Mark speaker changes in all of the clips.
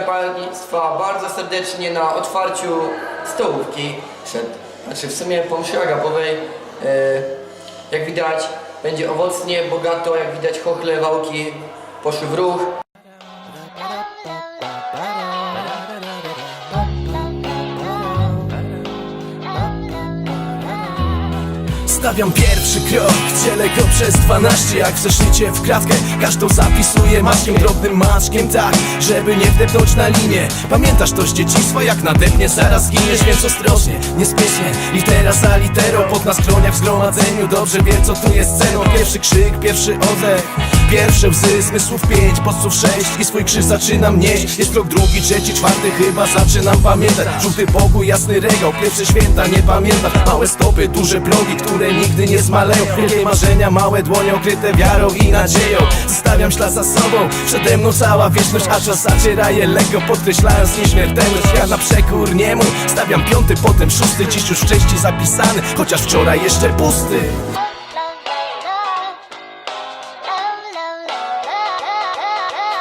Speaker 1: Witamy Państwa bardzo serdecznie na otwarciu stołówki. Przed, znaczy w sumie po mszy agapowej. E, jak widać będzie owocnie, bogato, jak widać chochle, wałki poszły w ruch.
Speaker 2: Stawiam pierwszy krok, dzielę go przez 12 Jak w zeszycie w kratkę, każdą zapisuję Maczkiem, drobnym maczkiem, tak Żeby nie wdepnąć na linię. Pamiętasz to z dzieciństwa, jak nadepnie Zaraz zginiesz, więc ostrożnie, niespiesznie Litera za literą, pod na skroniach w zgromadzeniu. Dobrze wie co tu jest ceną. Pierwszy krzyk, pierwszy oddech Pierwsze łzy, zmysłów pięć, podców sześć I swój krzyż zaczynam nieść Jest krok drugi, trzeci, czwarty, chyba zaczynam pamiętać. Żółty pokój, jasny regał, pierwsze święta nie pamiętam. Małe stopy, duże progi, które nigdy nie zmaleją. Wielkie marzenia, małe dłonie okryte wiarą i nadzieją. Zostawiam ślad za sobą, przede mną cała wieczność A czas zaciera je lekko, podkreślając nieśmiertelność Ja na przekór niemu stawiam piąty, potem szósty Dziś już wcześniej zapisany, chociaż wczoraj jeszcze pusty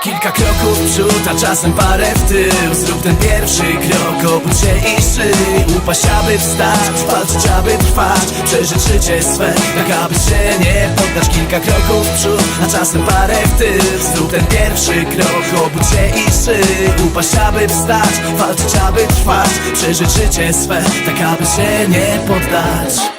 Speaker 2: Kilka kroków w przód, a czasem parę w tył. Zrób ten pierwszy krok, obudź się i szyj. Upaść, aby wstać, walczyć, aby trwać. Przeżyć życie swe, tak aby się nie poddać. Kilka kroków w przód, a czasem parę w tył. Zrób ten pierwszy krok, obudź się i szyj. Upaść, aby wstać, walczyć, aby trwać. Przeżyć życie swe, tak aby się nie poddać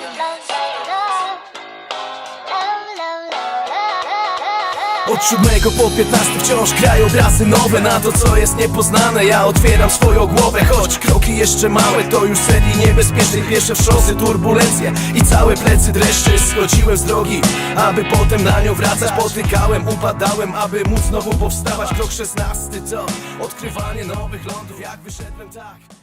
Speaker 2: Od siódmego po piętnasty wciąż krajobrazy nowe. Na to co jest niepoznane ja otwieram swoją głowę. Choć kroki jeszcze małe to już serii niebezpiecznych Pierwsze wstrząsy, turbulencje i całe plecy dreszcze. Schodziłem z drogi, aby potem na nią wracać. Potykałem, upadałem, aby móc znowu powstawać. Krok szesnasty to odkrywanie nowych lądów. Jak wyszedłem tak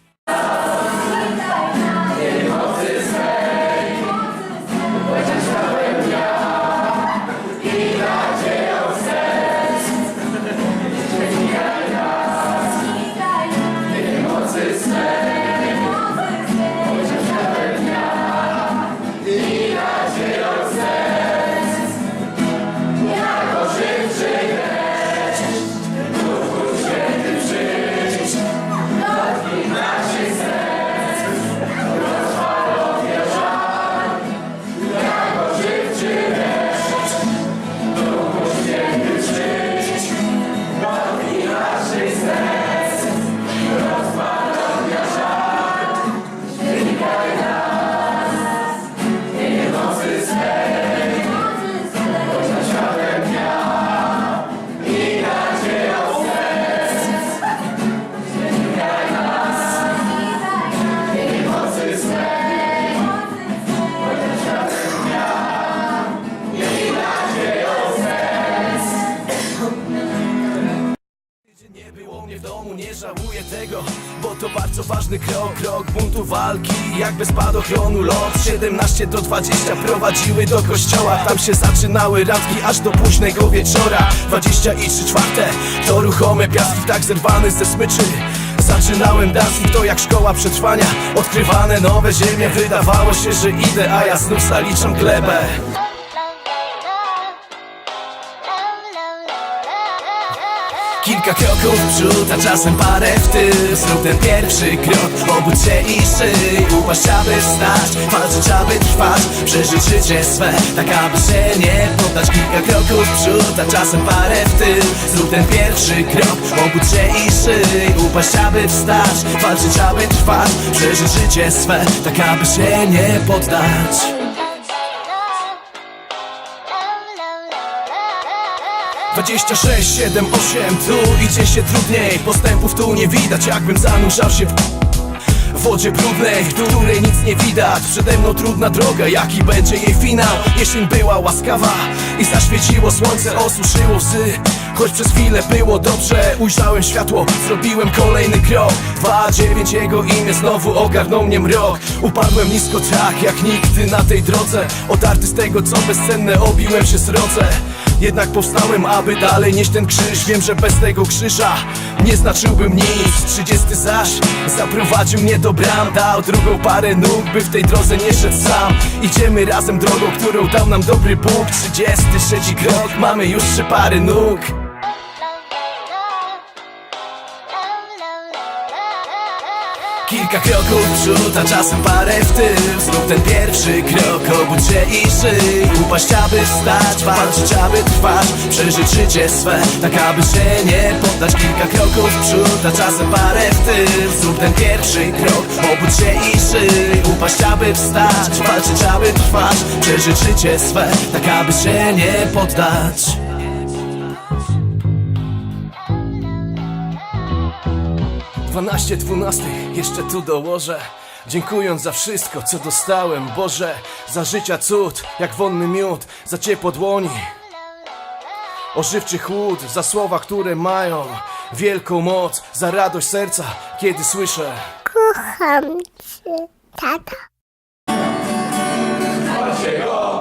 Speaker 2: żałuję tego Bo to bardzo ważny krok, krok buntu walki. Jak bez spadochronu lot 17 do 20 prowadziły do kościoła. Tam się zaczynały randki aż do późnego wieczora. 20 i 3 czwarte to ruchome piaski Tak zerwany ze smyczy. Zaczynałem dancing, to jak szkoła przetrwania. Odkrywane nowe ziemie Wydawało się, że idę, a ja znów zaliczam glebę Kilka kroków w przód, a czasem parę w tył. Zrób ten pierwszy krok, obudź się i szyj. Upaść, aby wstać, walczyć, aby trwać. Przeżyć życie swe, tak aby się nie poddać. Kilka kroków w przód, a czasem parę w tył. Zrób ten pierwszy krok, obudź się i szyj. Upaść, aby wstać, walczyć, aby trwać. Przeżyć życie swe, tak aby się nie poddać 26, 7, 8, tu idzie się trudniej. Postępów tu nie widać, jakbym zanurzał się w wodzie brudnej, w której nic nie widać. Przede mną trudna droga, jaki będzie jej finał. Jesień była łaskawa i zaświeciło słońce Osuszyło łzy, choć przez chwilę było dobrze Ujrzałem światło, zrobiłem kolejny krok. 2-9 jego imię, znowu ogarnął mnie mrok. Upadłem nisko tak, jak nigdy na tej drodze. Otarty z tego, co bezcenne, obiłem się srodze jednak powstałem, aby dalej nieść ten krzyż. Wiem, że bez tego krzyża nie znaczyłbym nic. 30 zaś zaprowadził mnie do bram. Dał drugą parę nóg, by w tej drodze nie szedł sam. Idziemy razem drogą, którą dał nam dobry Bóg. 33 krok, mamy już trzy pary nóg Kilka kroków przód, a czasem parę w tył. Zrób ten pierwszy krok, obudź się i żyj Upaść, aby wstać, walczyć, aby trwać. Przeżyć życie swe, tak aby się nie poddać. Kilka kroków przód, a czasem parę w tył. Zrób ten pierwszy krok, obudź się i żyj Upaść, aby wstać, walczyć, aby trwać. Przeżyć życie swe, tak aby się nie poddać 12 dwunastych jeszcze tu dołożę. Dziękując za wszystko, co dostałem. Boże, za życia cud, jak wonny miód Za ciepło dłoni. Ożywczy chłód, za słowa, które mają. Wielką moc, za radość serca Kiedy słyszę.
Speaker 3: Kocham cię, tata.
Speaker 4: Jego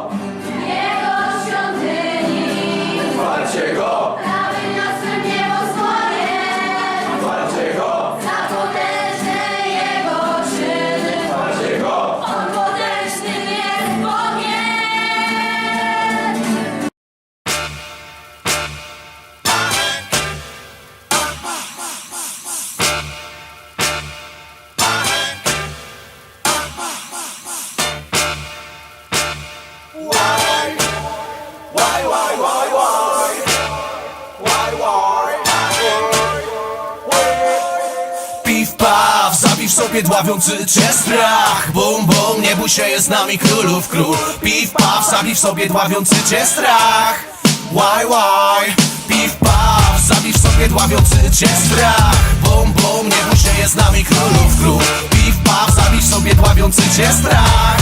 Speaker 2: paw, zabij w sobie dławiący cię strach. Bum, bum, nie bój się, jest z nami królów król. Piw, paw, zabij w sobie dławiący cię strach. Why, why? Piw, paw, zabij w sobie dławiący cię strach. Bum, bum, nie bój się, jest z nami królów król. Piw, paw, zabij w sobie dławiący cię strach.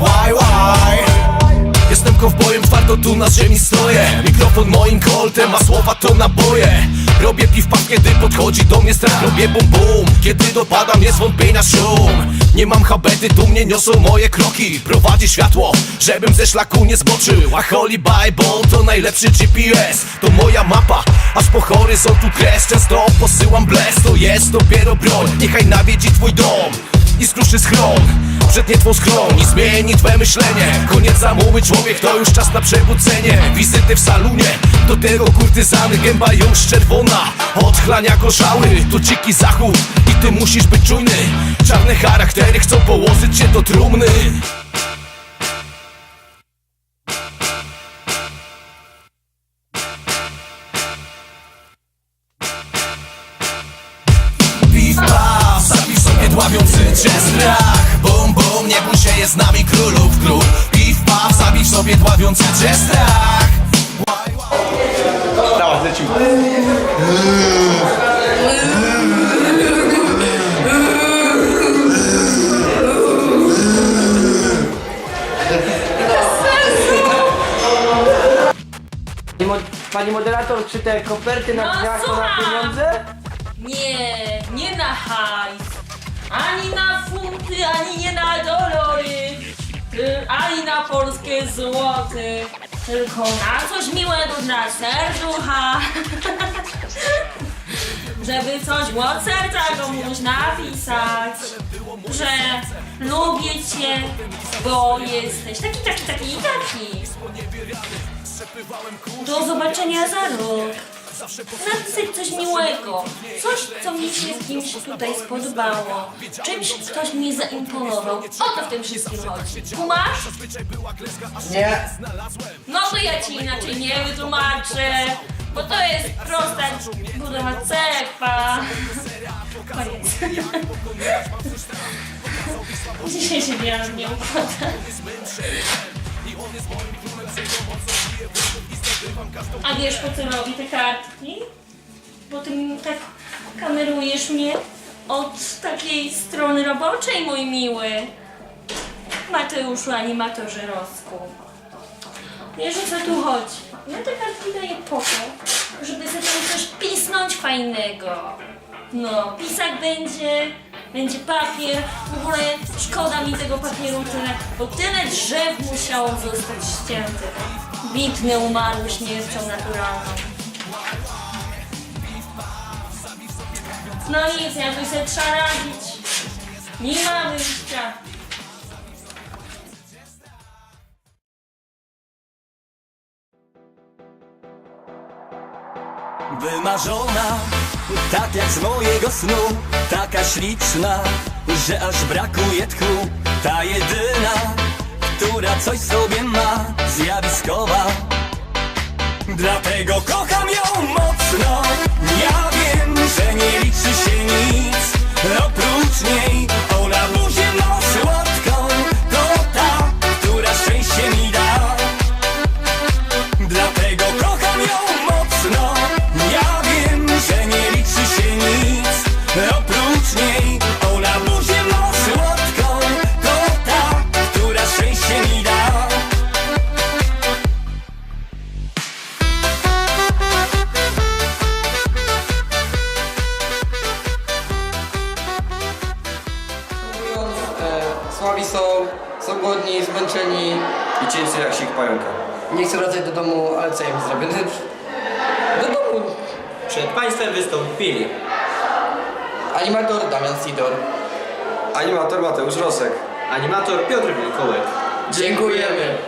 Speaker 2: Why, why? Jestem kowbojem, twardo tu na ziemi stoję. Mikrofon moim koltem, a słowa to naboje. Robię piw-paw, kiedy podchodzi do mnie strach. Robię bum bum, kiedy dopada mnie zwątpienia szum. Nie mam habety, tu mnie niosą moje kroki. Prowadzi światło, żebym ze szlaku nie zboczył. A Holy Bible to najlepszy GPS To moja mapa, aż po horyzontu kres Często posyłam bles, to jest dopiero broń. Niechaj nawiedzi twój dom i skruszy schron. Przetnie twą schron i zmieni twoje myślenie. Koniec zamuły człowiek, to już czas na przebudzenie. Wizyty w salonie, do tego kurtyzany Gęba już czerwona, odchlania gorzały To dziki zachód i ty musisz być czujny. Czarne charaktery chcą położyć cię do trumny dławiący cię strach
Speaker 5: Dawaj, lecimy.
Speaker 1: Pani mo- Pani moderator, czy te koperty na
Speaker 6: No,
Speaker 1: drzwiach to na
Speaker 6: słucham.
Speaker 1: pieniądze?
Speaker 6: Nie, nie na hajs. Ani na funty, ani nie na dolory. Y, Ani na polskie złoty. Tylko na coś miłego dla serducha. Żeby coś od serca komuś napisać. Że lubię cię, bo jesteś taki, taki, taki i taki. Do zobaczenia za rok. Napisać coś miłego. Coś, co mi się z kimś tutaj spodobało. Czymś ktoś mi zaimponował. O to w tym wszystkim chodzi. Kumasz?
Speaker 1: Nie.
Speaker 6: No to ja ci inaczej nie wytłumaczę. Bo to jest prosta budowa cepa. Koniec. Dzisiaj się nie, nie układa. A wiesz po co robi te kartki? Bo ty tak kamerujesz mnie od takiej strony roboczej, mój miły. Mateuszu, animatorze Rosku. Wiesz o co tu chodzi? Ja te kartki daję po to, żeby sobie coś pisnąć fajnego. No, pisak będzie, będzie papier. W ogóle szkoda mi tego papieru tyle, bo tyle drzew musiało zostać ściętych. Bitny umarły śmiercią naturalną. No nic, jakoś sobie trzeba radzić. Nie ma wyjścia.
Speaker 2: Wymarzona
Speaker 5: Tak jak z mojego snu Taka śliczna, że aż brakuje tchu. Ta jedyna, która coś sobie ma Zjawiskowa. Dlatego kocham ją mocno. Ja wiem, że nie liczy się nic Oprócz niej
Speaker 1: są głodni, zmęczeni.
Speaker 7: I cięcy jak sik pająka.
Speaker 1: Nie chcę wracać do domu, ale co ja im zrobię? Do domu.
Speaker 7: Przed państwem wystąpili
Speaker 1: Animator Damian Sidor.
Speaker 7: animator Mateusz Rosek, animator Piotr Wilkołek.
Speaker 1: Dziękujemy.